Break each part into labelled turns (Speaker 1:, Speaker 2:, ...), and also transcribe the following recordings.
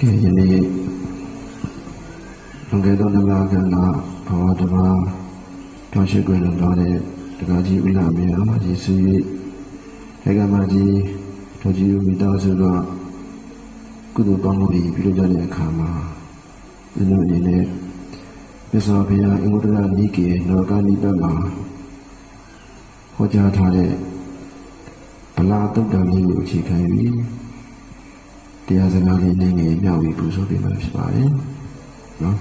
Speaker 1: ကဲယနေ့လွန်ခဲ့သောနှစ်လခန့်ကဘဝတစ်ပါးတောင်းရှိခွင့်လုံသွားတဲ့တက္ကကြီးဥလာမင်းအားကြီးစု၍ခေကမကြီးတို့ကြီးမိသားစုကကုသိုလ်ကောင်းမှုတွေပြုလုပ်ကြတဲ့အခါမှာဒီလိုအနေနဲ့မြတ်စွာဘုရားအင်္ဂုတ္တရနိကေလောကနိပတ်မှာဟောကြားထားတဲ့ဗလာတုတ်တံကြီးကိုအခြေခံပြီး တရားစကားလေးနည်းနည်းမျှဝေပူဇော်ပေးမှာဖြစ်ပါတယ်။နော်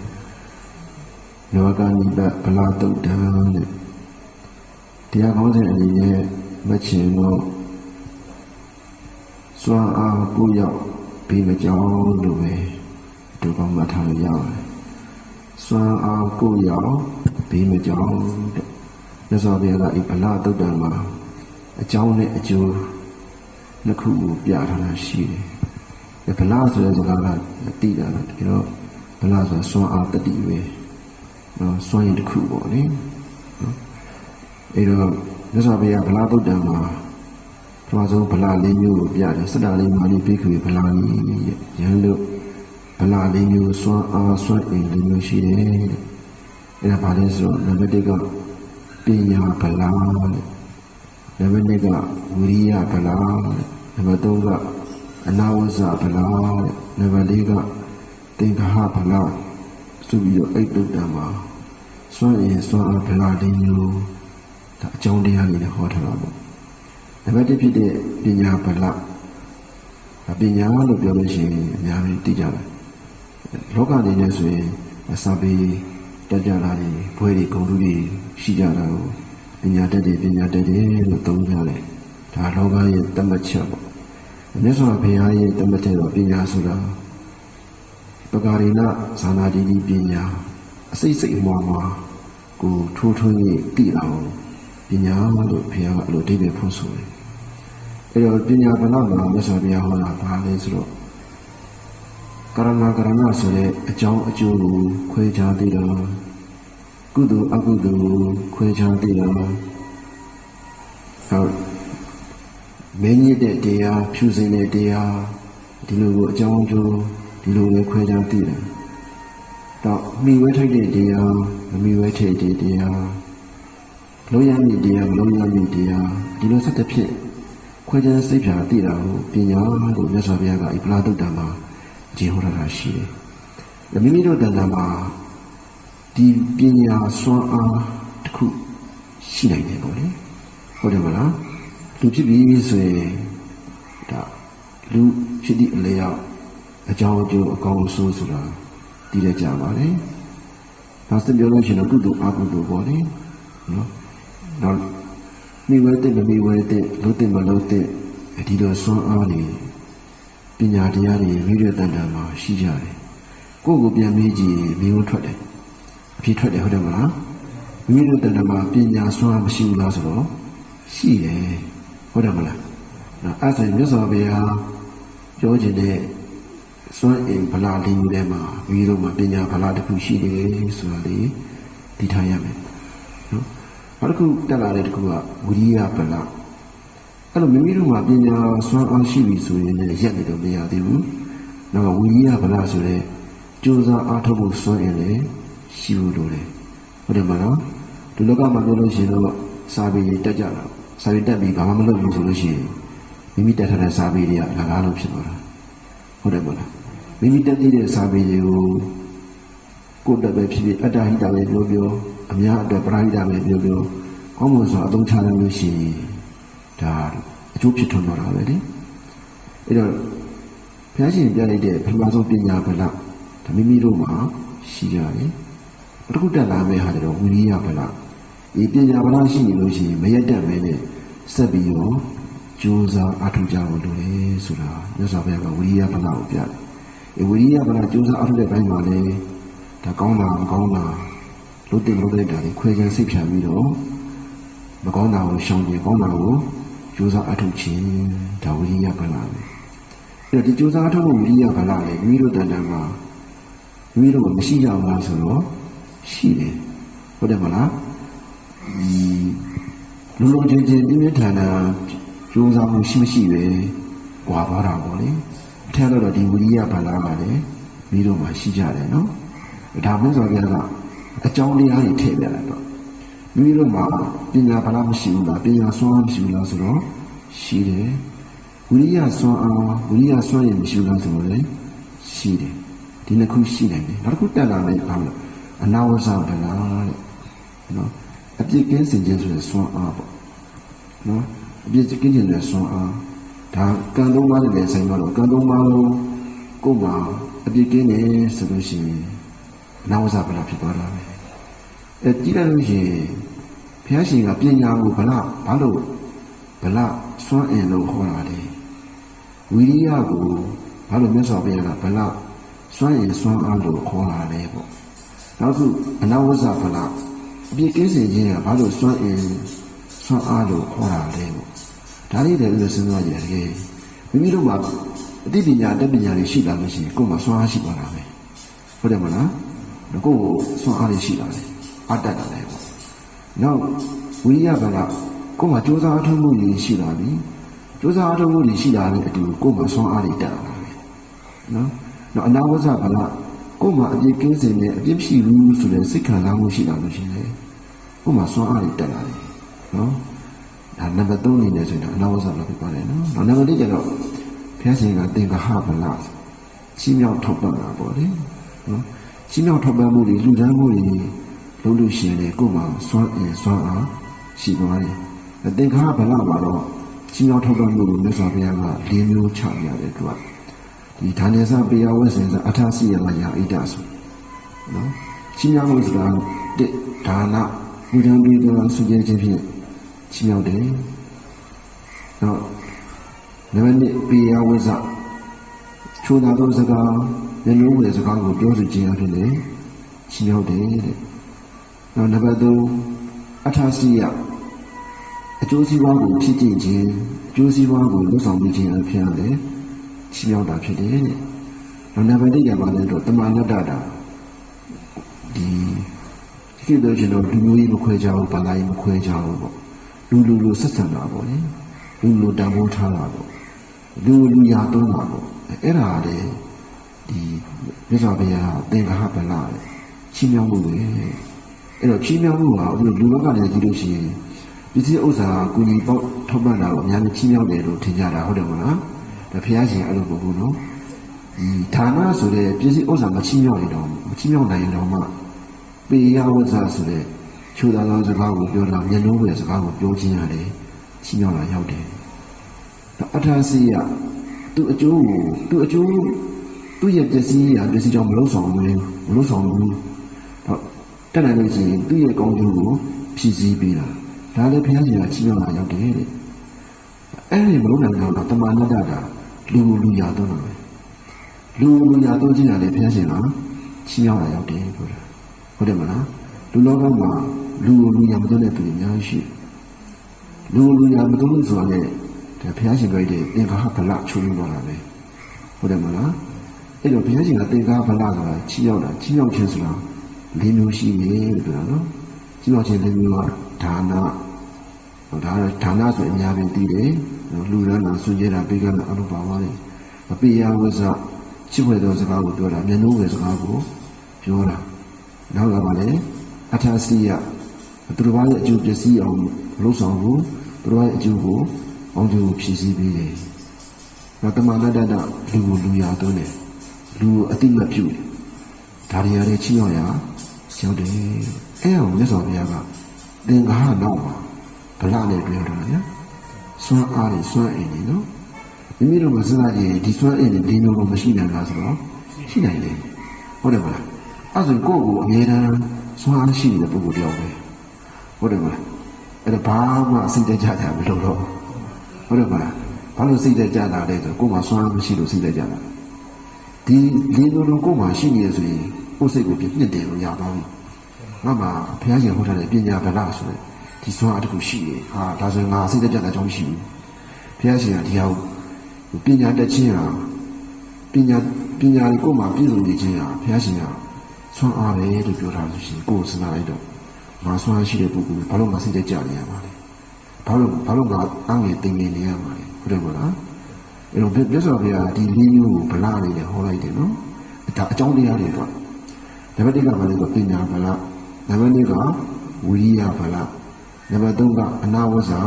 Speaker 1: ။လောကနိပတ်ဗလာတုတ်တံတဲ့တရားကောင်းတဲ့အနေနဲ့မချင်တော့စွမ်းအားကိုရောက်ပြီးမကြောင်းလို့ပဲဒီကောင်းမှတ်ထားလို့ရပါတယ်။စွမ်းအားကိုရောက်ပြီးမကြောင်းတဲ့မြတ်စွာဘုရားကဤဗလာတုတ်တံမှာအကြောင်းနဲ့အကျိုးနှစ်ခုကိုပြထားတာရှိတယ်။ ဗလာဆိုတဲ့စကားကတိတာလားတကယ်တော့ဗလာဆိုတာစွမ်းအားတတိပဲ။နော်စွမ်းရင်တစ်ခုပေါ့လေ။နော်အဲ့တော့မြတ်စွာဘုရားဗလာတုတ်တံမှာပထမဆုံးဗလာလေးမျိုးကိုပြတယ်စတ္တာလေးမာလေးပိခွေဗလာလေးရန်လို့ဗလာလေးမျိုးစွမ်းအားစွမ်းအင်လေးမျိုးရှိတယ်တဲ့။အဲ့ဒါဘာလဲဆိုတော့နံပါတ်1ကပညာဗလာတဲ့နံပါတ်2ကဝိရိယဗလာတဲ့နံပါတ်3က အနာဝဇဗလာတဲ့နံပါတ်4ကသင်္ခါဟဗလာဆိုပြီးတော့အဲ့တုတ်တံမှာစွမ်းအင်စွမ်းအားဗလာလေးမျိုးဒါအကြောင်းတရားလေးနဲ့ဟောထားတာပေါ့နံပါတ်1ဖြစ်တဲ့ပညာဗလာပညာလို့ပြောလို့ရှိရင်အများကြီးသိကြတယ်လောကအနေနဲ့ဆိုရင်အစာပေတက်ကြတာတွေဘွဲတွေဂုဏ်လူတွေရှိကြတာကိုပညာတတ်တယ်ပညာတတ်တယ်လို့သုံးကြတယ်ဒါလောကရဲ့တတ်မှတ်ချက်ပေါ့ မြတ်စွာဘုရားရဲ့တတ်မှတ်တဲ့တော့ပညာဆိုတာပကာရိဏဇာနာတိတိပညာအစိတ်စိတ်အမွားမှာကိုထိုးထွင်းကြီးတည်အောင်ပညာလို့ဘုရားကအဲ့လိုအဓိပ္ပာယ်ဖွင့်ဆိုတယ်အဲ့တော့ပညာဗလာမှာမြတ်စွာဘုရားဟောတာဘာလဲဆိုတော့ကရဏကရဏဆိုတဲ့အကြောင်းအကျိုးကိုခွဲခြားသိတာကုသိုလ်အကုသိုလ်ကိုခွဲခြားသိတာဟုတ် မင်းကြီးတဲ့တရားဖြူစင်တဲ့တရားဒီလိုကိုအကြောင်းအကျိုးဒီလိုပဲခွဲခြားသိတယ်တော့မိဝဲထိုက်တဲ့တရားမမိဝဲထိုက်တဲ့တရားလုံးရမည်တရားမလုံးရမည်တရားဒီလိုဆက်တဲ့ဖြစ်ခွဲခြားစိတ်ဖြာသိတာကိုပညာလို့မြတ်စွာဘုရားကဤပလာတုတ်တံမှာအကျင့်ဟောတာရှိတယ်မိမိတို့တဏ္ဍာမှာဒီပညာစွမ်းအားတစ်ခုရှိနိုင်တယ်ပေါ့လေဟုတ်တယ်မလား လူဖြစ်ပြီးဆိုရင်ဒါလူဖြစ်သည့်အလျောက်အကြောင်းအကျိုးအကောင်းအဆိုးဆိုတာသိရကြပါလေဒါစပြောလို့ရှိရင်ကုသိုလ်အကုသိုလ်ပေါ့လေနော်တော့မိဝဲတဲ့မမိဝဲတဲ့လို့တဲ့မလို့တဲ့ဒီလိုစွမ်းအားနေပညာတရားတွေမိရတန်တန်မှာရှိကြတယ်ကိုယ့်ကိုပြန်မေးကြည့်မျိုးထွက်တယ်အဖြစ်ထွက်တယ်ဟုတ်တယ်မလားမိမိတို့တဏ္ဍမှာပညာစွမ်းမရှိဘူးလားဆိုတော့ရှိတယ် ဟုတ်တယ်မလားနော်အဲ့ဒါမြတ်စွာဘုရားပြောခြင်းတဲ့စွမ်းအင်ဗလာလေးမျိုးထဲမှာမိမိတို့မှာပညာဗလာတစ်ခုရှိတယ်ဆိုတာလေးသိထားရမယ်နော်နောက်တစ်ခုတက်လာတဲ့တစ်ခုကဝိရိယဗလာအဲ့လိုမိမိတို့မှာပညာစွမ်းအားရှိပြီဆိုရင်လည်းရက်နေတော့မရသေးဘူးနောက်ကဝိရိယဗလာဆိုတဲ့ကြိုးစားအားထုတ်ဖို့စွမ်းအင်လည်းရှိဖို့လိုတယ်ဟုတ်တယ်မလားဒီလောကမှာပြောလို့ရှိရင်တော့စာပေတွေတက်ကြတာ စာပေတက်ပြီးဘာမှမလုပ်ဘူးဆိုလို့ရှိရင်မိမိတက်ထားတဲ့စာပေတွေကလကားလို့ဖြစ်သွားတာဟုတ်တယ်မလားမိမိတက်တဲ့စာပေတွေကိုကိုယ်တက်ပဲဖြစ်ဖြစ်အတ္တဟိတပဲပြောပြောအများအတွက်ပရာဟိတပဲပြောပြောကောင်းမွန်စွာအသုံးချနိုင်လို့ရှိရင်ဒါအကျိုးဖြစ်ထွန်းတော့တာပဲလေအဲ့တော့ဘုရားရှင်ပြလိုက်တဲ့ပထမဆုံးပညာဗလာဒါမိမိတို့မှာရှိကြတယ်ပထခုတက်လာမယ့်ဟာတွေတော့ဝိရိယဗလာ ဒီပညာဗလာရှိနေလို့ရှိရင်မရက်တက်မဲနဲ့ဆက်ပြီးတော့ကြိုးစားအထောက်ကြဖို့လိုတယ်ဆိုတာမြတ်စွာဘုရားကဝိရိယဗလာကိုပြတယ်။ဒီဝိရိယဗလာကြိုးစားအထောက်တဲ့ဘက်မှာလည်းဒါကောင်းတာမကောင်းတာလို့တင်လို့တဲ့တာတွေခွဲခြားစိတ်ဖြာပြီးတော့မကောင်းတာကိုရှောင်ကြဉ်ကောင်းတာကိုကြိုးစားအထောက်ခြင်းဒါဝိရိယဗလာပဲ။အဲ့တော့ဒီကြိုးစားအထောက်ဖို့ဝိရိယဗလာလေမိမိတို့တန်တန်မှာမိမိတို့မရှိကြဘူးလားဆိုတော့ရှိတယ်ဟုတ်တယ်မလားဒီ လူလူချင်းချင်းပြင်းပြထန်ထန်ကြိုးစားမှုရှိမရှိပဲကြွာသွားတာပေါ့လေထက်တော့ဒီဝိရိယဗလာကလည်းမိတို့မှာရှိကြတယ်နော်ဒါမှဆိုကြကအကြောင်းတရားတွေထည့်ပြလိုက်တော့မိတို့မှာပညာဗလာမရှိဘူးလားပညာစွမ်းမရှိဘူးလားဆိုတော့ရှိတယ်ဝိရိယစွမ်းအားဝိရိယစွမ်းရင်မရှိဘူးလားဆိုတော့လည်းရှိတယ်ဒီနှစ်ခုရှိနိုင်တယ်နောက်တစ်ခုတက်လာမယ်ဘာလို့အနာဝဇဗလာတဲ့နော် အပြစ်ကင်းစင်ခြင်းဆိုတဲ့စွမ်းအားပေါ့နော်အပြစ်ကင်းခြင်းတဲ့စွမ်းအားဒါကံသုံးပါးနဲ့လည်းဆိုင်ပါတော့ကံသုံးပါးလုံးကိုယ်မှာအပြစ်ကင်းနေဆိုလို့ရှိရင်အနာဝဇဗလာဖြစ်သွားတာပဲအဲကြည့်လိုက်လို့ရှိရင်ဘုရားရှင်ကပညာကိုဗလာဘာလို့ဗလာစွမ်းအင်လို့ခေါ်တာလေဝိရိယကိုဘာလို့မြတ်စွာဘုရားကဗလာစွမ်းအင်စွမ်းအားလို့ခေါ်တာလဲပေါ့နောက်ခုအနာဝဇဗလာ အပြစ်ကင်းစင်ခြင်းကဘာလို့စွမ်းအင်စွမ်းအားလို့ခေါ်တာလဲပေါ့ဒါလေးလည်းလို့စဉ်းစားကြရတယ်မိမိတို့မှာအသိပညာတက်ပညာတွေရှိလာလို့ရှိရင်ကိုယ်မှာစွမ်းအားရှိသွားတာပဲဟုတ်တယ်မလားကိုယ်ကိုစွမ်းအားတွေရှိလာတယ်အတတ်တာလည်းပေါ့နောက်ဝိရိယဗလာကိုယ်မှာကြိုးစားအထောက်မှုတွေရှိလာပြီကြိုးစားအထောက်မှုတွေရှိလာတဲ့အတူကိုယ်မှာစွမ်းအားတွေတက်လာတယ်နော်နောက်အနာဝဇဗလာကို ယ်မှာအပြစ်ကင်းစင်တဲ့အပြစ်ရှိဘူးဆိုတဲ့စိတ်ခံစားမှုရှိလာလို့ရှိရင်ကိုယ်မှာစွမ်းအားတွေတက်လာတယ်နော်ဒါနံပါတ်3အနေနဲ့ဆိုရင်အနာဝဇဗလာဖြစ်ပါတယ်နော်နောက်နံပါတ်4ကျတော့ဘုရားရှင်ကသင်္ကဟဗလာချီးမြှောက်ထောက်ပံ့တာပေါ့လေနော်ချီးမြှောက်ထောက်ပံ့မှုတွေလူဒန်းမှုတွေလုပ်လို့ရှိရင်လေကိုယ်မှာစွမ်းအင်စွမ်းအားရှိသွားတယ်သင်္ကဟဗလာမှာတော့ချီးမြှောက်ထောက်ပံ့မှုကိုမြတ်စွာဘုရားက၄မျိုးချပြရတယ်သူက ဒီဌာနေစပေယဝဆင်စအထာစီယမယာဣဒဆိုနော်ချီးမြှောက်မှုဆိုတာတစ်ဒါနလူဒန်းတွေကဆုကျေးခြင်းဖြင့်ချီးမြှောက်တယ်နော်နံပါတ်1ပေယဝဇချိုးသာသောစကားမျက်နှာဝယ်စကားကိုပြောဆိုခြင်းအဖြစ်လေချီးမြှောက်တယ်တဲ့နောက်နံပါတ်3အထာစီယအကျိုးစီးပွားကိုဖြစ်ကျင့်ခြင်းအကျိုးစီးပွားကိုလွတ်ဆောင်ခြင်းအဖြစ်လေ ချီးမြှောက်တာဖြစ်တယ်တဲ့နောက်နံပါတ်4ကပါလဲတော့တမန်တတတာဒီဒီလိုကျွန်တော်လူမျိုးကြီးမခွဲကြဘူးဘာသာရေးမခွဲကြဘူးပေါ့လူလူလူဆက်ဆံတာပေါ့လေလူလူတန်ဖိုးထားတာပေါ့လူလူရာသုံးတာပေါ့အဲ့ဒါလေဒီမြတ်စွာဘုရားသင်္ဃဟပလာလေချီးမြှောက်မှုပဲအဲ့တော့ချီးမြှောက်မှုကအခုလူလောကနဲ့ကြည့်လို့ရှိရင်ပစ္စည်းဥစ္စာကိုညီပေါက်ထောက်ပံ့တာကိုအများကြီးချီးမြှောက်တယ်လို့ထင်ကြတာဟုတ်တယ်မလား ဒါဘုရားရှင်အဲ့လိုမဟုတ်ဘူးနော်ဒီဌာနဆိုတဲ့ပစ္စည်းဥစ္စာမချီးမြှောက်ရင်တော့မချီးမြှောက်နိုင်ရင်တော့မှပေယဝဇ္ဇဆိုတဲ့ချိုးသားသောစကားကိုပြောတာမျက်နှာဝယ်စကားကိုပြောခြင်းရတယ်ချီးမြှောက်လာရောက်တယ်အထာစီယသူ့အကျိုးကိုသူ့အကျိုးသူ့ရဲ့ပစ္စည်းရာပစ္စည်းကြောင့်မလုံးဆောင်ဘူးမလုံးဆောင်ဘူးတော့တက်နိုင်လို့ရှိရင်သူ့ရဲ့ကောင်းကျိုးကိုဖြည့်ဆည်းပေးတာဒါလည်းဘုရားရှင်ကချီးမြှောက်လာရောက်တယ်တဲ့အဲ့ဒီမလုံးနိုင်တော့တမန်တော်တာ လူလူရတော့တယ်လူလူရတော့ခြင်းရတယ်ဘုရားရှင်ကချီးမြှောက်လာရောက်တယ်ပြောတာဟုတ်တယ်မလားလူလောကမှာလူလူရမတော့တဲ့သူအများကြီးရှိလူလူရမတော့လို့ဆိုတော့ဒါဘုရားရှင်ပြောတဲ့သင်္ကာဗလချုံလို့လာတာပဲဟုတ်တယ်မလားအဲ့တော့ဘုရားရှင်ကသင်္ကာဗလကချီးရောက်တာချီးရောက်ခြင်းဆိုတာ၄မျိုးရှိတယ်လို့ပြောတာနော်ချီးရောက်ခြင်း၄မျိုးကဒါနဟောဒါဒါနဆိုအများကြီးသိတယ် လူရန်လာဆွေးကြတာပေးကမ်းတာအလုပ်ပါပါတယ်အပိယဝဇ္ဇချစ်ဝဲသောစကားကိုပြောတာမျက်နှာဝဲစကားကိုပြောတာနောက်ကပါလေအထာစီယသူတော်ဘာရဲ့အကျိုးပစ္စည်းအောင်လုပ်ဆောင်ဖို့သူတော်ရဲ့အကျိုးကိုအောင်ကျိုးဖြည့်ဆည်းပေးတယ်။နောက်တမန်တတ္တလူကိုလူရာသွင်းတယ်။လူကိုအတိမတ်ပြုတယ်။ဒါတွေရတဲ့ချင်းရောက်ရာရောက်တယ်။အဲအောင်မြတ်စွာဘုရားကသင်္ဃာနောက်မှာဗလာနဲ့ပြောတယ်နော်။ စွမ်းအားတွေစွမ်းအင်တွေနော်။မိမိတို့မစဉ်းစားကြည့်ဒီစွမ်းအင်တွေဒီလိုလိုမရှိနိုင်လားဆိုတော့ရှိနိုင်တယ်။ဟုတ်တယ်မလား။အဲဆိုကိုယ့်ကိုအမြဲတမ်းစွမ်းအားရှိနေတဲ့ပုဂ္ဂိုလ်တယောက်ပဲ။ဟုတ်တယ်မလား။အဲ့ဒါဘာမှအစိတ်တကြကြမလို့တော့ဟုတ်တယ်မလားဘာလို့စိတ်သက်ကြတာလဲဆိုကိုယ်မှာစွမ်းမရှိလို့စိတ်သက်ကြတာဒီလေးလုံးလုံးကိုယ်မှာရှိနေရဆိုရင်ကိုယ်စိတ်ကိုပြည့်နှစ်တယ်လို့ရပါဘူးငါမှဘုရားရှင်ဟောထားတဲ့ပညာဗလာဆိုတဲ့ ဒီစွမ်းအားတစ်ခုရှိတယ်ဟာဒါဆိုရင်ငါစိတ်သက်ကြတာကြောင့်မရှိဘူးဘုရားရှင်ကဒီဟာကိုပညာတက်ခြင်းဟာပညာပညာကိုယ်မှာပြည့်စုံနေခြင်းဟာဘုရားရှင်ကစွမ်းအားပဲလို့ပြောထားလို့ရှိရင်ကိုယ်စဉ်းစားလိုက်တော့ငါစွမ်းအားရှိတဲ့ပုဂ္ဂိုလ်ဘာလို့ငါစိတ်သက်ကြနေရမှာလဲဘာလို့ဘာလို့ကအငယ်တင်နေနေရမှာလဲဟုတ်တယ်မလားအဲ့တော့မြတ်စွာဘုရားဒီလေးမျိုးကိုဗလာလေးနဲ့ဟောလိုက်တယ်နော်ဒါအကြောင်းတရားတွေတော့နံပါတ်1ကဘာလဲဆိုပညာဗလာနံပါတ်2ကဝိရိယဗလာ နံပါတ်3ကအနာဝဇ္ဇာ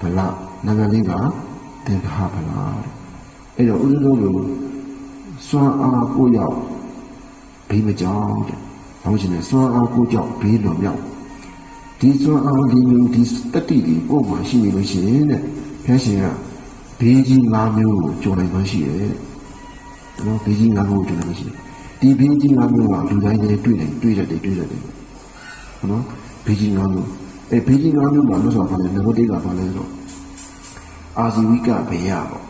Speaker 1: ဗလာနံပါတ်4ကသင်္ခါဗလာအဲ့တော့ဥဒ္ဒလုံးကိုစွမ်းအားကိုရောက်ဘေးမကြောက်တဲ့။ဘာလို့ရှင်လဲစွမ်းအားကိုကြောက်ဘေးလွန်မြောက်ဒီစွမ်းအားဒီမျိုးဒီတတိဒီကိုယ်မှာရှိနေလို့ရှိရင်တဲ့ဖျက်ရှင်ကဘေးကြီး၅မျိုးကိုကြုံနိုင်မှရှိတယ်တဲ့။နော်ဘေးကြီး၅မျိုးကိုကြုံနိုင်မှရှိတယ်။ဒီဘေးကြီး၅မျိုးကလူတိုင်းလည်းတွေ့တယ်တွေ့ရတယ်တွေ့ရတယ်။နော်ဘေးကြီး၅မျိုး အဲဘေးကြီး၅မျိုးမှာလို့ဆိုတော့ဘာလဲငါတို့တွေကဘာလဲဆိုတော့အာဇီဝိကဘေးရပေါ့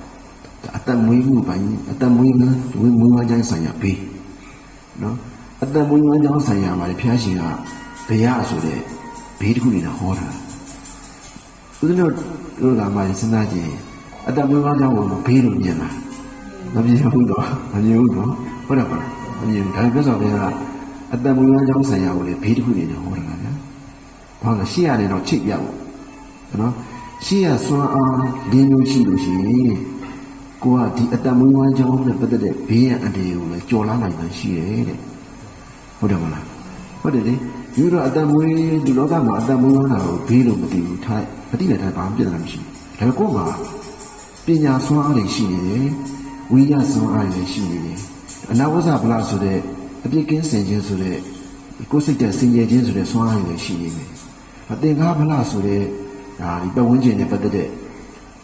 Speaker 1: အတ္တမွေးမှုပိုင်းအတ္တမွေးမှုဝိမွေးဝမ်းကျန်းဆိုင်ရာဘေးနော်အတ္တမွေးဝမ်းကျန်းဆိုင်ရာမှာဖျားရှင်ကဘေးရဆိုတဲ့ဘေးတစ်ခုနေတာဟောတာဦးဇင်းတို့တို့လာမှစဉ်းစားကြည့်အတ္တမွေးဝမ်းကျန်းကိုဘေးလို့မြင်လားမမြင်ဘူးတော့မမြင်ဘူးတော့ဟုတ်တယ်ပါမမြင်ဘူးဒါပေမဲ့ဆိုတော့အတ္တမွေးဝမ်းကျန်းဆိုင်ရာကိုလေဘေးတစ်ခုနေတယ်ဟောတာ ဗျာဘာလို့ရှေ့ရတယ်တော့ချိတ်ပြဖို့နော်ရှေ့ရစွမ်းအားလင်းလို့ရှိလို့ရှိရင်ကိုကဒီအတ္တမွေးဝမ်းကြောင်းနဲ့ပတ်သက်တဲ့ဘေးရန်အန္တရာယ်ကိုလည်းကြော်လာနိုင်မှရှိတယ်တဲ့ဟုတ်တယ်မလားဟုတ်တယ်လေယူတော့အတ္တမွေးဒီလောကမှာအတ္တမွေးဝမ်းတာကိုဘေးလို့မသိဘူးထားမသိလည်းထားဘာမှပြဿနာမရှိဘူးဒါပေမဲ့ကိုယ်မှာပညာစွမ်းအားတွေရှိနေတယ်ဝိရိယစွမ်းအားတွေရှိနေတယ်အနာဝဇ္ဇဗလာဆိုတဲ့အပြစ်ကင်းစင်ခြင်းဆိုတဲ့ကိုယ်စိတ်တဲ့စင်ကြယ်ခြင်းဆိုတဲ့စွမ်းအားတွေရှိနေတယ် အသင်္ကားဗလာဆိုတဲ့ဒါဒီပတ်ဝန်းကျင်နဲ့ပတ်သက်တဲ့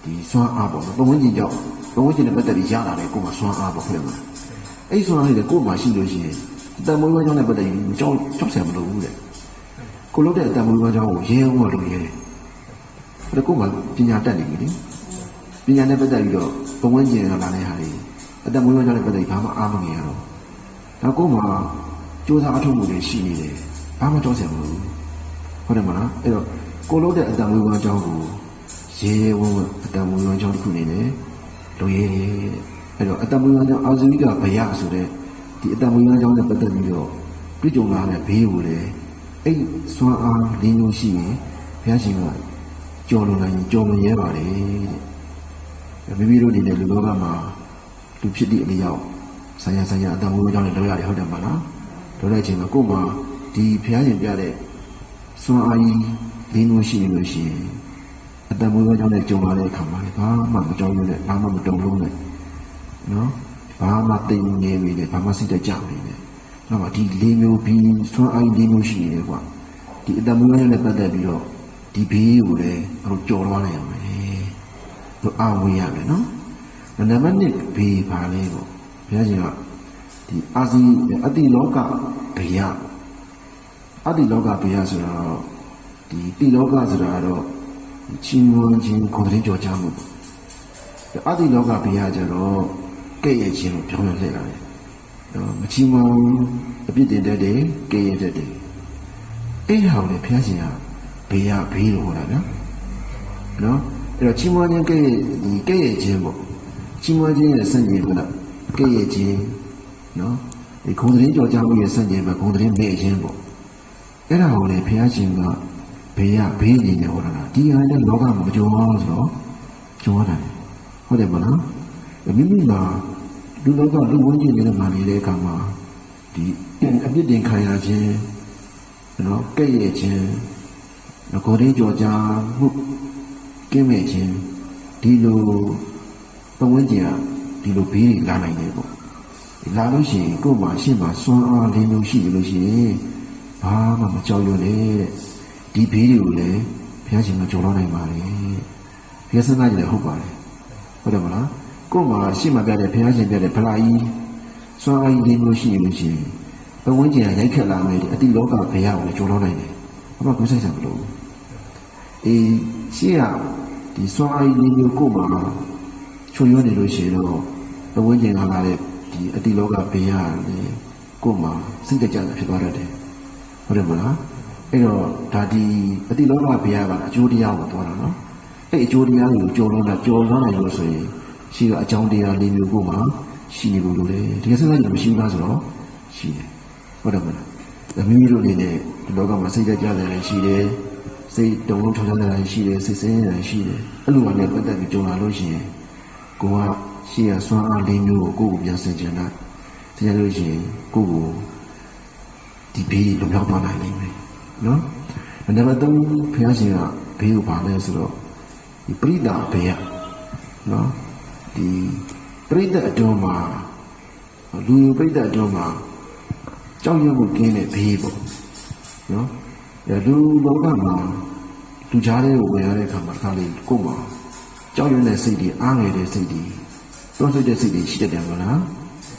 Speaker 1: ဒီစွမ်းအားပေါ့နော်ပတ်ဝန်းကျင်ကြောင့်ပတ်ဝန်းကျင်နဲ့ပတ်သက်ပြီးရလာတယ်ကိုယ်မှာစွမ်းအားပေါ့ဟုတ်တယ်မလားအဲ့ဒီစွမ်းအားတွေကိုယ်မှာရှိလို့ရှိရင်အတမွေးဝမ်းကြောင်းနဲ့ပတ်သက်ပြီးကြောက်ကြောက်ဆရာမလိုဘူးတဲ့ကိုလုပ်တဲ့အတမွေးဝမ်းကြောင်းကိုရဲဝံ့လို့ရဲတယ်ဒါကိုယ်မှာပညာတတ်နေပြီလေပညာနဲ့ပတ်သက်ပြီးတော့ပတ်ဝန်းကျင်ကလာတဲ့ဟာတွေအတမွေးဝမ်းကြောင်းနဲ့ပတ်သက်ပြီးဘာမှအားမငယ်ရတော့ဒါကိုယ်မှာစူးစမ်းအထောက်အမှုတွေရှိနေတယ်ဘာမှကြောက်ဆရာမလိုဘူး ဟုတ်တယ်မလားအဲ့တော့ကိုလုပ်တဲ့အတမွေးဝမ်းကြောင်းကိုရဲရဲဝံ့ဝံ့အတမွေးဝမ်းကြောင်းတစ်ခုနေတယ်လိုရဲတယ်အဲ့တော့အတမွေးဝမ်းကြောင်းအာဇဝိကဘယဆိုတဲ့ဒီအတမွေးဝမ်းကြောင်းနဲ့ပတ်သက်ပြီးတော့ပြည့်ကြုံလာတဲ့ဘေးကိုလည်းအဲ့စွမ်းအားလင်းလို့ရှိရင်ဘုရားရှင်ကကြော်လွန်နိုင်ရင်ကြော်လွန်ရဲပါတယ်တဲ့မိမိတို့ဒီနေ့လူလောကမှာလူဖြစ်သည့်အလျောက်ဆရာဆရာအတမွေးဝမ်းကြောင်းနဲ့လောက်ရတယ်ဟုတ်တယ်မလားလောက်တဲ့အချိန်မှာကို့မှာဒီဘုရားရှင်ပြတဲ့ စွမ်းအားကြီးလင်းလို့ရှိနေလို့ရှိရင်အတမွေးဝမ်းကြောင်းနဲ့ကြုံလာတဲ့အခါမှာလည်းဘာမှမကြောက်ရွံ့နဲ့ဘာမှမတုံ့လုံးနဲ့နော်ဘာမှတိမ်နေပြီလေဘာမှစိတ်တကြပြီလေတော့ဒီလေးမျိုးပြီးစွမ်းအားကြီးလေးမျိုးရှိနေတယ်ကွာဒီအတမွေးဝမ်းကြောင်းနဲ့ပတ်သက်ပြီးတော့ဒီဘေးကိုလည်းအခုကြော်သွားနိုင်ရမယ်တို့အာဝေးရမယ်နော်နံပါတ်1ဘေးပါလေပေါ့ဘုရားရှင်ကဒီအာဇီအတိလောကဘေးရ အတိလောကဘေးရဆိုတော့ဒီတိလောကဆိုတာကတော့ချင်းဝန်းချင်းကိုယ်တည်းကြော်ကြမှုပေါ့အတိလောကဘေးရကြတော့ကဲ့ရဲ့ခြင်းကိုပြောင်းလဲလှည့်လာတယ်တော့မချီးမွမ်းအပြစ်တင်တတ်တယ်ကဲ့ရဲ့တတ်တယ်အဲ့ဟာကိုလည်းဘုရားရှင်ကဘေးရဘေးလို့ဟောတာဗျာနော်အဲ့တော့ချီးမွမ်းခြင်းကဲ့ရဲ့ဒီကဲ့ရဲ့ခြင်းပေါ့ချီးမွမ်းခြင်းရဲ့စံကျင်ကကဲ့ရဲ့ခြင်းနော်ဒီခုံတည်းကြော်ကြမှုရဲ့စံကျင်ပဲခုံတည်းမဲ့ခြင်းပေါ့ အဲ့ဒါကိုလည်းဘုရားရှင်ကဘေးရဘေးအနေနဲ့ဟောတာလားဒီဟာနဲ့လောကမှာမကြုံအောင်ဆိုတော့ကြုံရတယ်ဟုတ်တယ်မလားမိမိမှာလူလောကလူဝန်းကျင်တွေမှာနေတဲ့အခါမှာဒီအပြစ်တင်ခံရခြင်းနော်ကဲ့ရဲ့ခြင်းငကိုရင်းကြော်ကြမှုကင်းမဲ့ခြင်းဒီလိုပဝန်းကျင်ကဒီလိုဘေးတွေလာနိုင်တယ်ပေါ့လာလို့ရှိရင်ကိုယ်မှာရှေ့မှာစွမ်းအားလေးမျိုးရှိလို့ရှိရင် ဘာမှမကြောက်ရွံ့နဲ့တဲ့ဒီဘေးတွေကိုလည်းဘုရားရှင်ကကြော်တော့နိုင်ပါလေဘုရားစနာကြီးလည်းဟုတ်ပါတယ်ဟုတ်တယ်မလားကိုယ်မှာရှေ့မှာပြတဲ့ဘုရားရှင်ပြတဲ့ဗလာကြီးစွမ်းအားကြီးလေးမျိုးရှိလို့ရှိရင်ပဝန်းကျင်ကရိုက်ခတ်လာမယ်အတိလောကဘုရားကိုလည်းကြော်တော့နိုင်တယ်ဘာမှကိုယ်ဆိုင်ဆိုင်မလို့အေးရှေ့ကဒီစွမ်းအားကြီးလေးမျိုးကိုယ်မှာချွေရွနေလို့ရှိရင်တော့ပဝန်းကျင်ကလာတဲ့ဒီအတိလောကဘုရားလေကိုယ်မှာစိတ်တကြတာဖြစ်သွားတတ်တယ် ဟုတ်တယ်မလားအဲ့တော့ဒါဒီအတိလောကဘုရားကအကျိုးတရားကိုသွားတာနော်အဲ့အကျိုးတရားကိုကြော်လို့တာကြော်လွှမ်းနိုင်လို့ဆိုရင်ရှိကအကြောင်းတရားလေးမျိုးကိုမှရှိနေလို့လေတကယ်စဉ်းစားကြည့်မရှိဘူးလားဆိုတော့ရှိတယ်ဟုတ်တယ်မလားဒါမိမိတို့အနေနဲ့ဒီလောကမှာစိတ်တကြတယ်ရှိတယ်စိတ်တုံလုံးထောင်းထောင်းတယ်ရှိတယ်စိတ်ဆင်းရဲတယ်ရှိတယ်အဲ့လိုမှလည်းပတ်သက်ပြီးကြုံလာလို့ရှိရင်ကိုကရှေ့ကစွမ်းအားလေးမျိုးကိုကိုယ့်ကိုပြန်ဆင်ခြင်တာဆင်ခြင်လို့ရှိရင်ကိုယ့်ကို ဒီဘေးလုံရောက်သွားနိုင်လိမ့်မယ်နော်နံပါတ်3ဘုရားရှင်ကဘေးကိုပါလဲဆိုတော့ဒီပရိဒါဘေးကနော်ဒီပရိဒါအတွင်းမှာလူလူပရိဒါအတွင်းမှာကြောက်ရွံ့မှုကင်းတဲ့ဘေးပေါ့နော်အဲလူလောကမှာလူကြားတဲ့ကိုဝင်ရတဲ့အခါမှာတစ်ခါလေကိုယ့်မှာကြောက်ရွံ့တဲ့စိတ်တွေအားငယ်တဲ့စိတ်တွေတွန်းဆွတဲ့စိတ်တွေရှိတတ်တယ်မလား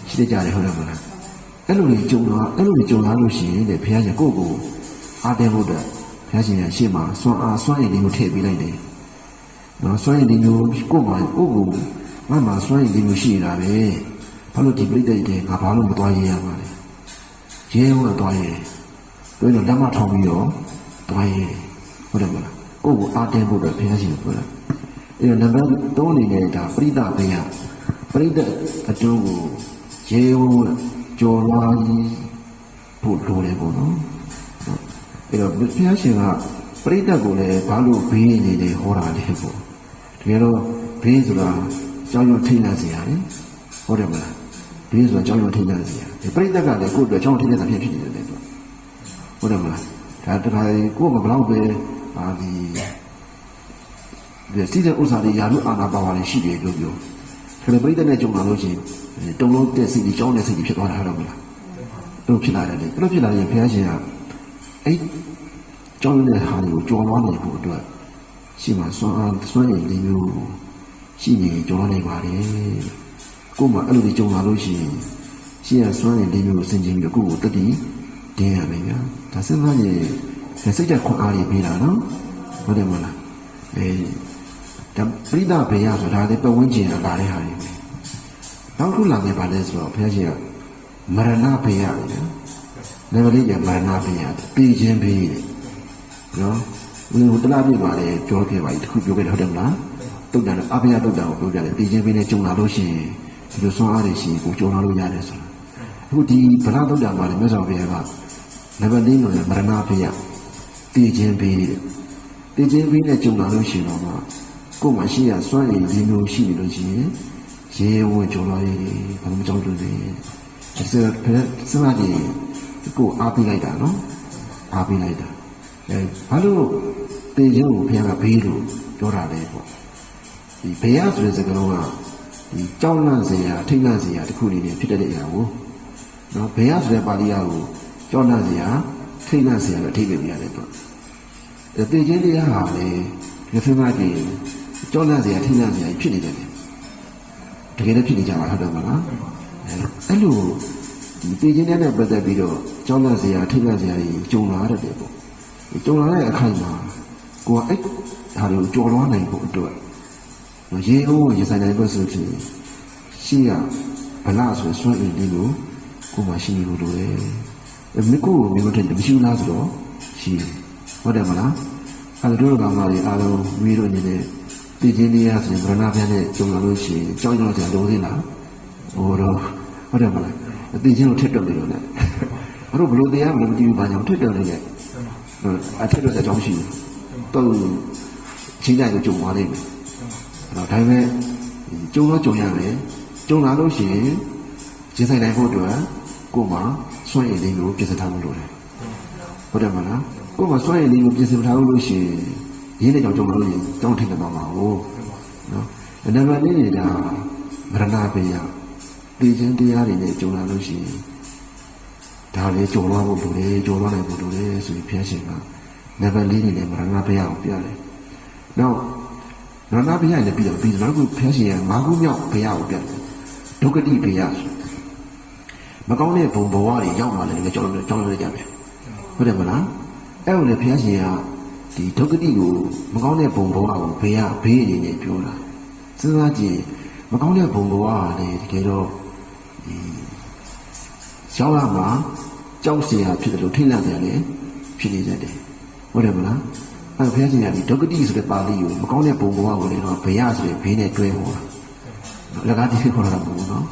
Speaker 1: ရှိတတ်ကြတယ်ဟုတ်တယ်မလား အဲ့လိုကြီးကြုံတော့အဲ့လိုကြီးကြုံလာလို့ရှိရင်တဲ့ဘုရားရှင်ကိုယ့်ကိုအားတယ်ဖို့အတွက်ဘုရားရှင်ရဲ့ရှေ့မှာစွမ်းအားစွမ်းရည်လေးကိုထည့်ပေးလိုက်တယ်နော်စွမ်းရည်လေးမျိုးကိုယ့်မှာကိုယ့်ကိုငါ့မှာစွမ်းရည်လေးမျိုးရှိနေတာပဲဘာလို့ဒီပြိတ္တိတ်တွေငါဘာလို့မသွားရရမှာလဲရဲဝဲသွားရဲတို့တော့လက်မထောင်ပြီးတော့သွားရဲဟုတ်တယ်မလားကိုယ့်ကိုအားတယ်ဖို့အတွက်ဘုရားရှင်ပြောတာအဲ့တော့နံပါတ်3အနေနဲ့ဒါပရိသတ်ဘေးရပရိသတ်အတူကိုရဲဝဲ ကြော်လွားကြီးဖို့လိုတယ်ပေါ့နော်အဲ့တော့ဘုရားရှင်ကပရိသတ်ကိုလည်းဘာလို့ဘေးနေနေဟောတာလဲပေါ့တကယ်တော့ဘေးဆိုတာကြောင်းရွံ့ထိတ်လန့်စရာလေဟုတ်တယ်မလားဘေးဆိုတာကြောင်းရွံ့ထိတ်လန့်စရာဒီပရိသတ်ကလည်းကိုယ့်အတွက်ကြောင်းထိတ်လန့်စရာဖြစ်ဖြစ်နေတယ်ပေါ့ဟုတ်တယ်မလားဒါတခါကိုယ်ကဘလောက်ပဲအာဒီဒီစီးတဲ့ဥစ္စာတွေယာလို့အာနာပါဝါတွေရှိတယ်လို့ပြောခရပရိသတ်နဲ့ကြုံလာလို့ရှိရင် တုံလုံးတဲ့စိတ်ကြီးကြောင်းတဲ့စိတ်ကြီးဖြစ်သွားတာဟုတ်တယ်မလားတို့ဖြစ်လာတယ်လေအဲ့လိုဖြစ်လာရင်ဘုရားရှင်ကအဲ့ကြောင်းတဲ့ဟာတွေကိုကြော်လွားနိုင်ဖို့အတွက်ရှိမှစွမ်းအားစွမ်းရည်လေးမျိုးရှိနေကြော်လွားနိုင်ပါတယ်ကို့မှာအဲ့လိုကြီးကြုံလာလို့ရှိရင်ရှိရစွမ်းရည်လေးမျိုးကိုဆင်ခြင်ပြီးတော့ကိုယ့်ကိုတတိတင်းရမယ်ဗျာဒါစဉ်းစားရင်စိတ်ဓာတ်ခွန်အားတွေပေးတာနော်ဟုတ်တယ်မလားအဲဒါပရိသဘေယဆိုတာလေပတ်ဝန်းကျင်ကလာတဲ့ဟာတွေပဲ နောက်တစ်ခုလာနေပါလဲဆိုတော့ဘုရားရှင်ကမရဏဘေယလေနံပါတ်လေးကမရဏဘေယပြီးခြင်းဘေးနော်ဦးဟိုတလားပြပါလေပြောခဲ့ပါပြီတခုပြောခဲ့တယ်ဟုတ်တယ်မလားတုတ်တန်အဘိယတုတ်တန်ကိုပြောပြတယ်ပြီးခြင်းဘေးနဲ့ကြုံလာလို့ရှိရင်ဒီလိုဆွမ်းအားတွေရှိရင်ကိုကြုံလာလို့ရတယ်ဆိုတာအခုဒီဗလာတုတ်တန်မှာလည်းမြတ်စွာဘုရားကနံပါတ်၄မှာမရဏဘေယပြီးခြင်းဘေးပြီးခြင်းဘေးနဲ့ကြုံလာလို့ရှိရင်တော့ကိုယ်မှာရှိရစွမ်းရည်လေးမျိုးရှိနေလို့ရှိရင် ရေဝင်ကြုံလာရည်ဘာမှမကြောက်လို့လေဒါဆိုဖက်စမကြီးကိုအားပေးလိုက်တာနော်အားပေးလိုက်တာအဲဘာလို့တေခြင်းကိုဘုရားကဘေးလို့ပြောတာလဲပေါ့ဒီဘေးရဆိုတဲ့စကားလုံးကဒီကြောက်လန့်စရာထိတ်လန့်စရာတစ်ခုအနေနဲ့ဖြစ်တဲ့အရာကိုနော်ဘေးရဆိုတဲ့ပါဠိယကိုကြောက်လန့်စရာထိတ်လန့်စရာလို့အထိပ္ပယ်ပြရတယ်ပေါ့အဲတေခြင်းတရားဟာလေဒီသမားကြီးကြောက်လန့်စရာထိတ်လန့်စရာဖြစ်နေတယ် တကယ်လည်းဖြစ်နေကြပါဟုတ်တယ်မလားအဲအဲ့လိုဒီတေခြင်းနဲ့ပတ်သက်ပြီးတော့ကြောက်လန့်စရာထိတ်လန့်စရာကြီးကြုံလာရတယ်ပေါ့ကြုံလာတဲ့အခိုင်မှာကိုကအဲ့ဒါတွေကိုကြော်လွှားနိုင်ဖို့အတွက်ရေအောင်ရေဆိုင်နိုင်ဖို့ဆိုချင်ရှိရဗလာဆိုဆွမ်းအင်းလေးကိုကိုမှရှိနေလို့လိုတယ်။မိကိုမိမထင်မရှိဘူးလားဆိုတော့ရှိတယ်။ဟုတ်တယ်မလား။အဲတို့ကောင်မလေးအားလုံးမိတို့အနေနဲ့ တည်ခြင်းတရားဆိုရင်ဗရဏပြန်နဲ့ကြုံလာလို့ရှိရင်ကြောက်ကြောက်ကြလုံးသေးလား။ဟိုတော့ဟုတ်တယ်မလား။တည်ခြင်းကိုထက်တော့တယ်လို့လည်း။အဲ့တော့ဘလို့တရားမလို့မကြည့်ဘူးဘာကြောင့်ထက်တော့လဲ။အထက်တော့အကြောင်းရှိတယ်။တော့ချင်းတိုင်းကိုကြုံသွားလိမ့်မယ်။အဲ့တော့ဒါပေမဲ့ကြုံတော့ကြုံရမယ်။ကြုံလာလို့ရှိရင်ရင်ဆိုင်နိုင်ဖို့အတွက်ကိုယ်မှာစွန့်ရည်လေးကိုပြင်ဆင်ထားဖို့လိုတယ်။ဟုတ်တယ်မလား။ကိုယ်မှာစွန့်ရည်လေးကိုပြင်ဆင်ထားလို့လို့ရှိရင် ရင်းနဲ့ကြောင့်ကြုံလို့ရင်တောင်းထိနေမှာမဟုတ်။နော်။အနံပါတ်လေးနေတာမရဏပေယတည်ခြင်းတရားတွေနဲ့ကြုံလာလို့ရှိရင်ဒါလေးကြုံလာဖို့လိုတယ်ကြုံလာနိုင်ဖို့လိုတယ်ဆိုပြီးဖျက်ရှင်ကနံပါတ်လေးနေနဲ့မရဏပေယကိုပြတယ်။နောက်ရဏဘုရားလည်းပြီးတော့ပြီးတော့ခုဖျက်ရှင်ရငါးခုမြောက်ဘုရားကိုပြတယ်ဒုက္ခတိဘုရားဆိုမကောင်းတဲ့ဘုံဘဝတွေရောက်မှလည်းကြောင်းကြောင်းရကြမယ်ဟုတ်တယ်မလားအဲ့လိုလေဘုရားရှင်က ဒီဒုက္ခတိကိုမကောင်းတဲ့ဘုံဘဝကိုဘုရားဘေးအနေနဲ့ပြောတာစဉ်းစားကြည့်မကောင်းတဲ့ဘုံဘဝကလေတကယ်တော့ဒီရောက်လာမှကြောက်เสียဖြစ်တယ်လို့ထိတ်လန့်တယ်လေဖြစ်နေတတ်တယ်ဟုတ်တယ်မလားအဲ့ဘုရားရှင်ကဒီဒုက္ခတိဆိုတဲ့ပါဠိကိုမကောင်းတဲ့ဘုံဘဝကိုလည်းတော့ဘုရားဆိုတဲ့ဘေးနဲ့တွဲဟောတာလကားတိခေါ်တာမဟုတ်ဘူးနော်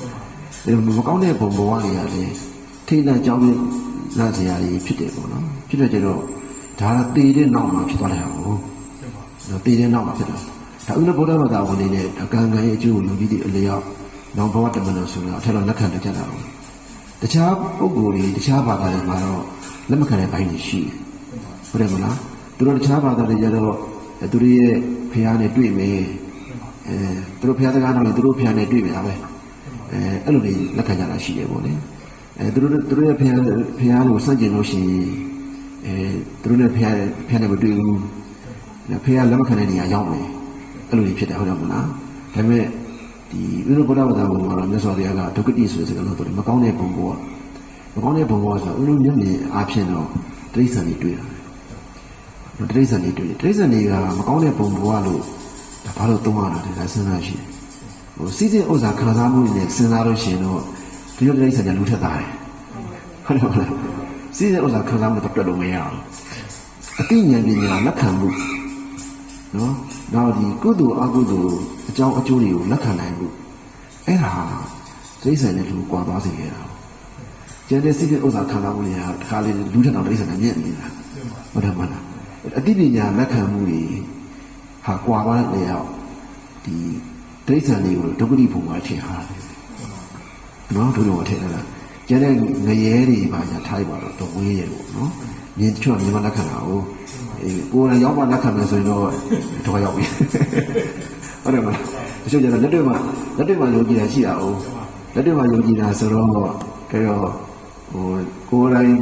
Speaker 1: အဲမကောင်းတဲ့ဘုံဘဝတွေကလည်းထိတ်လန့်ကြောင်းလန့်စရာတွေဖြစ်တယ်ပေါ့နော်ဖြစ်တဲ့ကျတော့ ဒါကတည်တဲ့နောက်မှာဖြစ်သွားတယ်ဟောနော်တည်တဲ့နောက်မှာဖြစ်တော့ဒါဥပ္ပဗုဒ္ဓဘာသာဝင်တွေနဲ့အကံကံရဲ့အကျိုးကိုလူကြီးတွေအလျောက်နောင်ဘဝတမန်တော်ဆိုတော့အထက်တော့လက်ခံတတ်ကြတာဘူးတခြားပုဂ္ဂိုလ်တွေတခြားဘာသာတွေမှာတော့လက်မခံတဲ့ဘိုင်းတွေရှိတယ်ဟုတ်တယ်မလားသူတို့တခြားဘာသာတွေကြတော့သူတို့ရဲ့ဖះနဲ့တွေ့မယ်အဲသူတို့ဖះစကားတော့လေသူတို့ဖះနဲ့တွေ့မယ်ပဲအဲအဲ့လိုတွေလက်ခံကြတာရှိတယ်ပေါ့လေအဲသူတို့သူတို့ရဲ့ဖះဖះကိုစန့်ကျင်လို့ရှိရင် အဲသူတို့နဲ့ဖះဖះနဲ့မတွေ့ဘူးဖះလက်မခံတဲ့နေရာရောက်မယ်အဲ့လိုတွေဖြစ်တယ်ဟုတ်တယ်မလားဒါပေမဲ့ဒီဥရဘုရားဘာသာဝင်ကတော့မြတ်စွာဘုရားကဒုက္ခတိဆိုတဲ့စကားလုံးတော့မကောင်းတဲ့ဘုံဘောမကောင်းတဲ့ဘုံဘောဆိုတော့ဥရမျက်မြင်အားဖြင့်တော့တိရစ္ဆာန်တွေတွေ့တာတိရစ္ဆာန်တွေတွေ့တယ်တိရစ္ဆာန်တွေကမကောင်းတဲ့ဘုံဘောလို့ဒါဘာလို့သုံးရတာလဲဒါစဉ်းစားရှိတယ်ဟိုစီးစိမ်ဥစ္စာခံစားမှုနဲ့စဉ်းစားလို့ရှိရင်တော့ဒီလိုတိရစ္ဆာန်တွေလူထက်သားတယ်ဟုတ်တယ်မလား စီးစိမ်ဥစ္စာခံစားမှုတော့ပြတ်လို့မရအောင်အသိဉာဏ်ပညာလက်ခံမှုနော်နောက်ဒီကုသိုလ်အကုသိုလ်အကြောင်းအကျိုးတွေကိုလက်ခံနိုင်မှုအဲ့ဒါတိရစ္ဆာန်နဲ့လူကွာသွားစေခဲ့တာကျန်တဲ့စိတ်ဥစ္စာခံစားမှုတွေကတခါလေလူထက်တော့တိရစ္ဆာန်နဲ့မြင့်နေတာဟုတ်တယ်မလားအသိပညာလက်ခံမှုတွေဟာကွာသွားတဲ့ရောက်ဒီတိရစ္ဆာန်တွေကိုဒုက္ခတိဘုံမှာထင်ထားတယ်နော်တို့တော့ထင်တယ်လား ကျန်တဲ့ငရဲတွေပါညာထားပါတော့တော့ဝေးရပေါ့နော်မြင်တချို့ကမြင်မလက်ခံတာကိုအေးကိုယ်လည်းရောက်မှလက်ခံမယ်ဆိုရင်တော့တော့ရောက်ပြီဟုတ်တယ်မလားတချို့ကျတော့လက်တွေ့မှာလက်တွေ့မှာယုံကြည်တာရှိတာ哦လက်တွေ့မှာယုံကြည်တာဆိုတော့ကြတော့ဟိုကိုယ်လည်း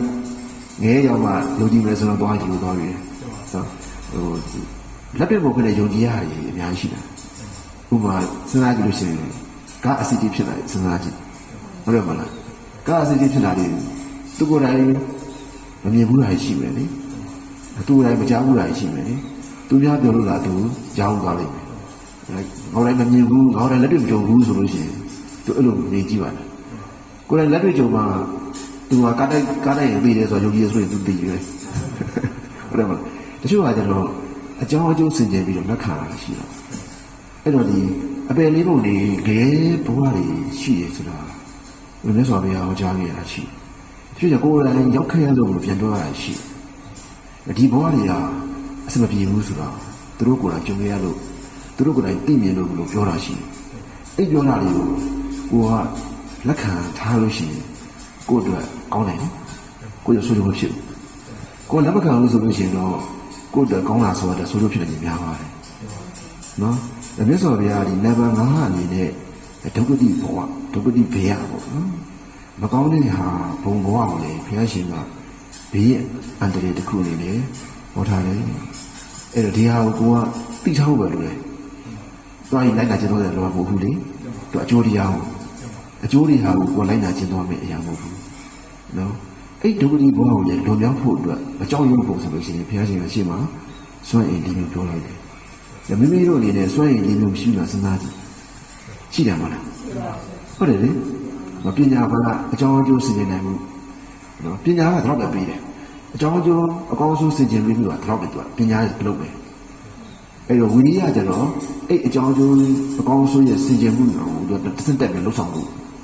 Speaker 1: ငဲရောက်မှယုံကြည်မယ်ဆိုတော့သွားကြည့်လို့သွားပြီဆိုဟိုလက်တွေ့ပုံကလည်းယုံကြည်ရတယ်အများကြီးရှိတာဥပမာစဉ်းစားကြည့်လို့ရှိရင်ကားအစီအတီဖြစ်လာစဉ်းစားကြည့်ဟုတ်တယ်မလား ကားအစီအတီဖြစ်လာတယ်သူကိုယ်တိုင်မမြင်ဘူးတာရှိမယ်လေသူကိုယ်တိုင်မကြားဘူးတာရှိမယ်လေသူများပြောလို့လားသူကြောင်းသွားလိမ့်မယ်ငေါတိုင်းမမြင်ဘူးငေါတိုင်းလက်တွေ့မကြုံဘူးဆိုလို့ရှိရင်သူအဲ့လိုနေကြည့်ပါလားကိုယ်တိုင်လက်တွေ့ကြုံမှာသူကကားတိုက်ကားတိုက်ရင်ပြီးတယ်ဆိုတော့ယုံကြည်ဆိုရင်သူပြီးတယ်ဟုတ်တယ်မလားတချို့ကကျတော့အကြောင်းအကျိုးဆင်ခြင်ပြီးတော့လက်ခံတာရှိတော့အဲ့တော့ဒီအပယ်လေးပုံတွေငယ်ဘဝတွေရှိရဆိုတာ ဘယ်နဲ့ဆိုဘုရားဟောကြားခဲ့တာရှိတချို့ကကိုယ်တိုင်ရောက်ခဲ့ရလို့ပြန်ပြောရတာရှိဒီဘဝတွေကအစမပြေဘူးဆိုတော့သူတို့ကိုယ်တိုင်ကြုံရလို့သူတို့ကိုယ်တိုင်သိမြင်လို့လို့ပြောတာရှိအဲ့ပြောတာတွေကိုကိုကလက်ခံထားလို့ရှိရင်ကိုယ့်အတွက်ကောင်းတယ်နော်ကိုယ့်ရဆိုးလို့မဖြစ်ဘူးကိုယ်လက်မခံလို့ဆိုလို့ရှိရင်တော့ကိုယ့်အတွက်ကောင်းတာဆိုတော့ဆိုးလို့ဖြစ်နေများပါတယ်နော်ဒါမြတ်စွာဘုရားဒီ level 5အနေနဲ့ ဒုက္ခတိဘဝဒုက္ခတိဘေးရပေါ့နော်မကောင်းတဲ့ဟာဘုံဘဝကိုလေဘုရားရှင်ကဘေးအန္တရာယ်တစ်ခုအနေနဲ့ဟောထားတယ်အဲ့တော့ဒီဟာကိုကိုကသိထားဖို့ပဲလို့လေသွားရင်လိုက်နာကျင့်တော့တယ်လောမဟုတ်ဘူးလေသူအကျိုးတရားကိုအကျိုးတွေဟာကိုကိုလိုက်နာကျင့်တော့မယ်အရာမဟုတ်ဘူးနော်အဲ့ဒုက္ခတိဘဝကိုလေလွန်မြောက်ဖို့အတွက်အကြောင်းရုံဖို့ဆိုလို့ရှိရင်ဘုရားရှင်ကရှေ့မှာစွန့်အင်ဒီလိုပြောလိုက်တယ်။မိမိတို့အနေနဲ့စွန့်ရင်လေးမျိုးရှိလားစဉ်းစားကြည့်။ ရှိတယ်မလား။ဟုတ်တယ်လေ။မပညာဘာကအကြောင်းအကျိုးစင်ကြင်နိုင်မှု။နော်ပညာကတော့ပဲပြီးတယ်။အကြောင်းအကျိုးအကောင်းဆုံးစင်ကြင်ပြီးတော့တော့ပဲသူကပညာရဲ့လုပ်ပဲ။အဲ့တော့ဝိရိယကျတော့အဲ့အကြောင်းအကျိုးအကောင်းဆုံးရဲ့စင်ကြင်မှုတော့သူကတစ်စက်တက်ပဲလှုပ်ဆောင်မှု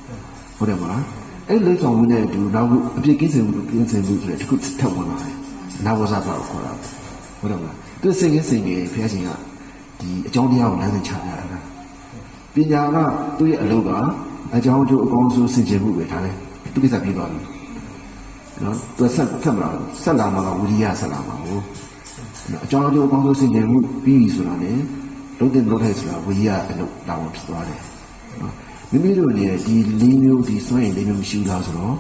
Speaker 1: ။ဟုတ်တယ်မလား။အဲ့လှုပ်ဆောင်မှုနဲ့ဒီနောက်အပြစ်ကင်းစင်မှုကင်းစင်မှုဆိုတဲ့တစ်ခုထပ်ဝင်လာတယ်။နာဝဇာပါကိုခေါ်တာ။ဟုတ်တယ်မလား။သူစင်ကင်းစင်ကင်းဖျားရှင်ကဒီအကြောင်းတရားကိုလမ်းစဉ်ချပြတာက ပညာကသူ့ရဲ့အလုပ်ကအကြောင်းအကျိုးအကောင်းဆုံးဆင်ခြင်မှုပဲဒါလည်းသူကိစ္စပြီးသွားပြီနော်သူဆက်ဆက်မလာဆက်လာမှာကဝိရိယဆက်လာမှာဟုတ်အကြောင်းအကျိုးအကောင်းဆုံးဆင်ခြင်မှုပြီးပြီဆိုတာလေလုံးတင်လုံးထိုက်ဆိုတာဝိရိယအလုပ်လာဝင်ဖြစ်သွားတယ်နော်မိမိတို့အနေနဲ့ဒီလေးမျိုးဒီစွန့်ရင်လေးမျိုးမရှိဘူးလားဆိုတော့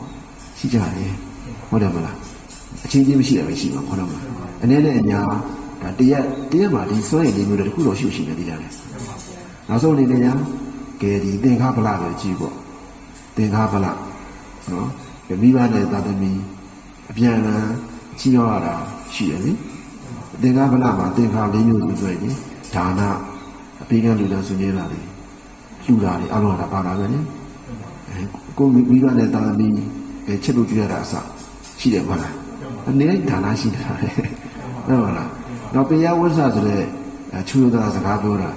Speaker 1: ရှိကြတယ်ဟုတ်တယ်မလားအချင်းချင်းမရှိတယ်ပဲရှိမှာဟုတ်တယ်မလားအနေနဲ့အများဒါတရက်တရက်မှာဒီစွန့်ရည်လေးမျိုးတွေတခုတော့ရှိရှိနေသေးတယ်။ နောက်ဆုံးအနေနဲ့ညာကဲဒီသင်္ခါပလပဲကြည့်ပေါ့။သင်္ခါပလနော်။မိဘနဲ့သာသမီအပြန်အလှန်ချီးရောရတာရှိတယ်လေ။သင်္ခါပလမှာသင်္ခါလေးမျိုးကိုဆိုရင်ဒါနအပိကံလူတော်ဆွေးနွေးလာတယ်။လူတာတွေအလုံးတာပါတာပဲလေ။အဲကိုမိဘနဲ့သာသမီအဲချစ်လို့ကြရတာအစရှိတယ်မဟုတ်လား။အနေနဲ့ဒါနရှိတာလေ။ဟုတ်ပါလား။နောက်တရားဝိဇ္ဇဆိုတဲ့ချူရတာစကားပြောတာ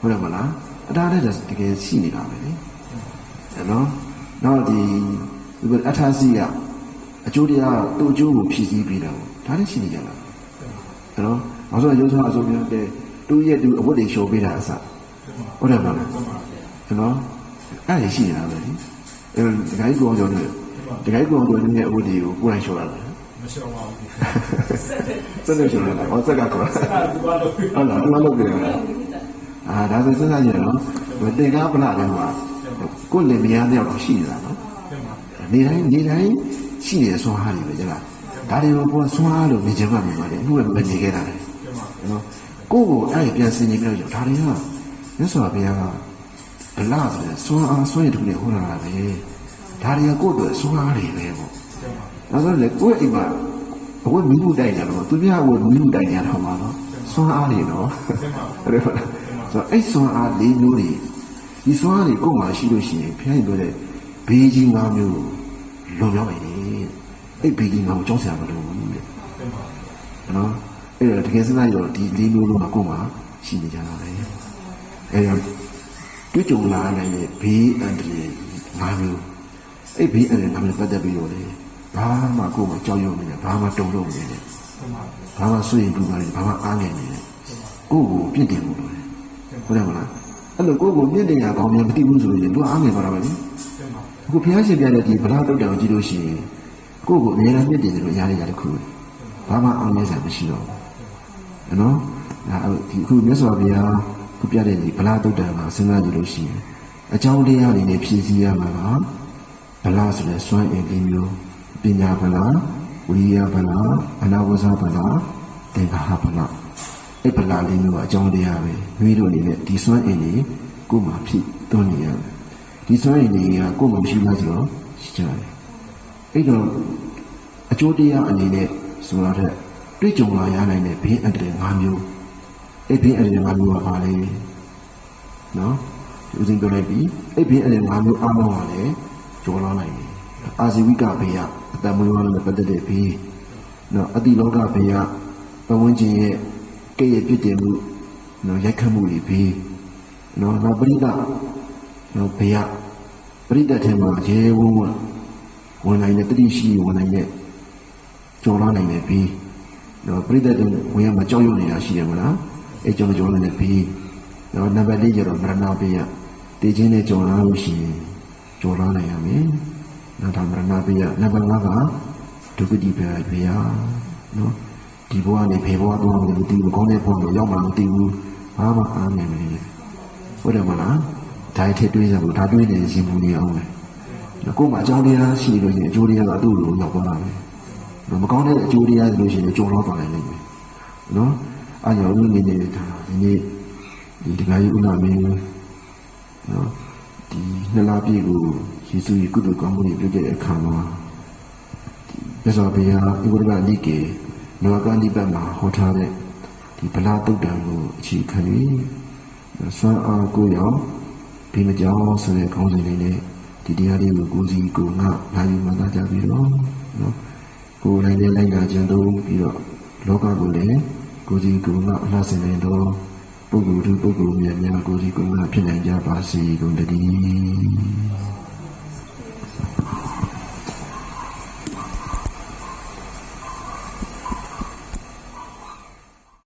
Speaker 1: ဟုတ်တယ်မလားအတားတဲ့တကယ်ရှိနေတာပဲလေအဲ့နော်နောက်ဒီဒီအထာစီကအကျိုးတရားသူ့အကျိုးကိုဖြည့်ဆည်းပေးတာဒါလည်းရှိနေကြတာအဲ့နော်နောက်ဆုံးရုပ်ဆောင်အစိုးရတဲ့သူ့ရဲ့သူအဝတ်တွေလျှော်ပေးတာအစဟုတ်တယ်မလားအဲ့နော်အဲ့ဒါရှိနေတာပဲလေအဲဒကာကြီးကောင်ကျော်နဲ့ဒကာကြီးကောင်ကျော်နဲ့အဝတ်တွေကိုကိုယ်တိုင်လျှော်လာတာ
Speaker 2: မရှောင်ပါဘူး
Speaker 1: စက်နဲ့လျှော်လာတာဟောစက်ကခေါ်တာ
Speaker 2: အဲ့ဒါဒီကတော့
Speaker 1: ဟုတ်လားဒီမှာလုပ်ကြတယ် အာဒါဆိုစဉ်းစားကြည့်နော်တင်ကားပလာတယ်မှာကိုယ်လင်မယားတယောက်တော့ရှိနေတာနော်
Speaker 2: ပြန်ပါ
Speaker 1: နေတိုင်းနေတိုင်းရှိနေဆွမ်းအားတွေပဲကြလားဒါတွေကိုကိုယ်ဆွမ်းအားလို့နေချင်မှမြင်ပါတယ်အခုကမနေခဲ့တာလေ
Speaker 2: ပြန်ပါ
Speaker 1: နော်ကိုယ့်ကိုအဲ့ဒီပြန်စင်ကြည့်လို့ဒါတွေကမြတ်စွာဘုရားကဗလာဆိုတဲ့ဆွမ်းအားဆွမ်းရည်တူနဲ့ဟောလာတာပဲဒါတွေကကိုယ့်အတွက်ဆွမ်းအားတွေပဲပေါ့
Speaker 2: ပြန်ပါ
Speaker 1: ဒါဆိုလေကိုယ့်အိမ်မှာဘဝမိမှုတိုက်ကြတော့သူပြဘဝမိမှုတိုက်ကြတော့မှာနော်ဆွမ်းအားတွေနော်
Speaker 2: ပြန်ပါ
Speaker 1: အဲ့ဒါ ဆိုတော့အဲ့ဆွမ်းအားလေးမျိုးတွေဒီဆွမ်းအားတွေကိုယ်မှာရှိလို့ရှိရင်ဖျားရင်ပြောတဲ့ဘေးကြီးငါးမျိုးလွန်မြောက်မယ်အဲ့ဘေးကြီးငါးကိုကြောက်စရာမလိုဘူးတဲ့
Speaker 2: ပြန်ပါ
Speaker 1: နော်အဲ့တော့တကယ်စမ်းလိုက်တော့ဒီလေးမျိုးလုံးကကိုယ်မှာရှိနေကြတာပဲအဲ့တော့တွေ့ကြုံလာနိုင်တဲ့ဘေးအန္တရာယ်ငါးမျိုးအဲ့ဘေးအန္တရာယ်ငါးမျိုးပတ်သက်ပြီးတော့လေဘာမှကိုယ်မှာကြောက်ရွံ့နေတယ်ဘာမှတုံ့လို့မနေနဲ့
Speaker 2: ပြန်ပါ
Speaker 1: ဘာမှဆွေးရင်ပူပါလေဘာမှအားငယ်နေတယ်ကိုယ့်ကိုပြစ်တင်မှုလို့လေ ဟုတ်တယ်မလားအဲ့လိုကိုယ့်ကိုပြစ်တင်ရကောင်းများမသိဘူးဆိုရင်သူကအားငယ်ပါတော့ပဲလေ
Speaker 2: ပြန်ပါ
Speaker 1: အခုဘုရားရှင်ပြတဲ့ဒီဗလာတုတ်တောင်ကြည့်လို့ရှိရင်ကိုယ့်ကိုအများအားပြစ်တင်တယ်လို့ရားရကြတဲ့ခုဘာမှအောင်မြင်စရာမရှိတော့ဘူးနော်ဒါဒီအခုမြတ်စွာဘုရားခုပြတဲ့ဒီဗလာတုတ်တံမှာစဉ်းစားကြည့်လို့ရှိရင်အကြောင်းတရားတွေနဲ့ဖြည့်ဆည်းရမှာကဗလာဆိုတဲ့စွမ်းအင်လေးမျိုးပညာဗလာဝိရိယဗလာအနာဝဇဗလာသင်္ခါဟဗလာ အဲ့ဗလာလေးမျိုးကအကြောင်းတရားပဲမိတို့အနေနဲ့ဒီစွမ်းအင်တွေကိုယ်မှာဖြည့်သွင်းနေရတယ်ဒီစွမ်းအင်တွေကကိုယ်မှာမရှိလားဆိုတော့ရှိကြတယ်အဲ့တော့အကျိုးတရားအနေနဲ့ဆိုတော့တဲ့တွေ့ကြုံလာရနိုင်တဲ့ဘေးအန္တရာယ်၅မျိုးအဲ့ဘေးအန္တရာယ်၅မျိုးကပါလေနော်ဒီဦးစင်းပြောလိုက်ပြီအဲ့ဘေးအန္တရာယ်၅မျိုးအားလုံးကလည်းကျော်လာနိုင်တယ်အာဇီဝိကဘေးကအတ္တမွေးဝါးနဲ့ပတ်သက်တဲ့ဘေးနော်အတိလောကဘေးကပဝန်းကျင်ရဲ့ ကဲ့ရဲ့ပြစ်တင်မှုနော်ရိုက်ခတ်မှုတွေဘေးနော်နောက်ပရိသတ်နော်ဘေးကပရိသတ်ထဲမှာရေဝုန်းဝန်းဝင်နိုင်တဲ့တတိရှိဝင်နိုင်တဲ့ကျော်လာနိုင်တဲ့ဘေးနော်ပရိသတ်တွေဝင်ရမှာကြောက်ရွံ့နေတာရှိတယ်မလားအဲကြောင့်ကျော်လာတဲ့ဘေးနော်နံပါတ်၄ကျတော့မရဏဘေးကတည်ခြင်းနဲ့ကျော်လာလို့ရှိရင်ကျော်လာနိုင်ရမယ်နောက်ဒါမရဏဘေးကနံပါတ်၅ကဒုက္ခတိဘေးဘေးရနော် ဒီဘဝနဲ့ဖေဘဝတော့မသိဘူးကောင်းတဲ့ဘဝကိုရောက်မှမသိဘူးဘာမှအားနေမနေဟုတ်တယ်မလားဒါထည့်တွေးရဖို့ဒါတွေးနေရင်ဘူးနေအောင်ပဲကိုယ်မှာအကြောင်းတရားရှိလို့ရှိရင်အကျိုးတရားကအတူတူရောက်သွားတာပဲမကောင်းတဲ့အကျိုးတရားဆိုလို့ရှိရင်ကြုံတော့ပါနိုင်လိမ့်မယ်နော်အားကြောင့်ဦးနေနေတာဒီနေ့ဒီတခါကြီးဦးနာမင်းနော်ဒီနှစ်လပြည့်ကိုယေရှုရဲ့ကုသိုလ်ကောင်းမှုတွေပြုခဲ့တဲ့အခါမှာဒီပြသောဘုရားဣဝရဒနိကေ နောကဏိပတ်မှာဟောထားတဲ့ဒီဗလာတုတ်တံကိုအခြေခံ၍ဆွမ်းအားကိုရောက်ဒီမကြောင်ဆိုတဲ့ခေါင်းစဉ်လေးနဲ့ဒီတရားလေးကိုကိုယ်စီကိုယ်ငါလာယူမှသာကြပြီးတော့နော်ကိုယ်လည်းလည်းလိုက်နာကြံတော့ပြီးတော့လောကကိုလည်းကိုယ်စီကိုယ်ငါအလှဆင်နေတော့ပုဂ္ဂိုလ်သူပုဂ္ဂိုလ်များများကိုယ်စီကိုယ်ငါဖြစ်နိုင်ကြပါစေကုန်တည်း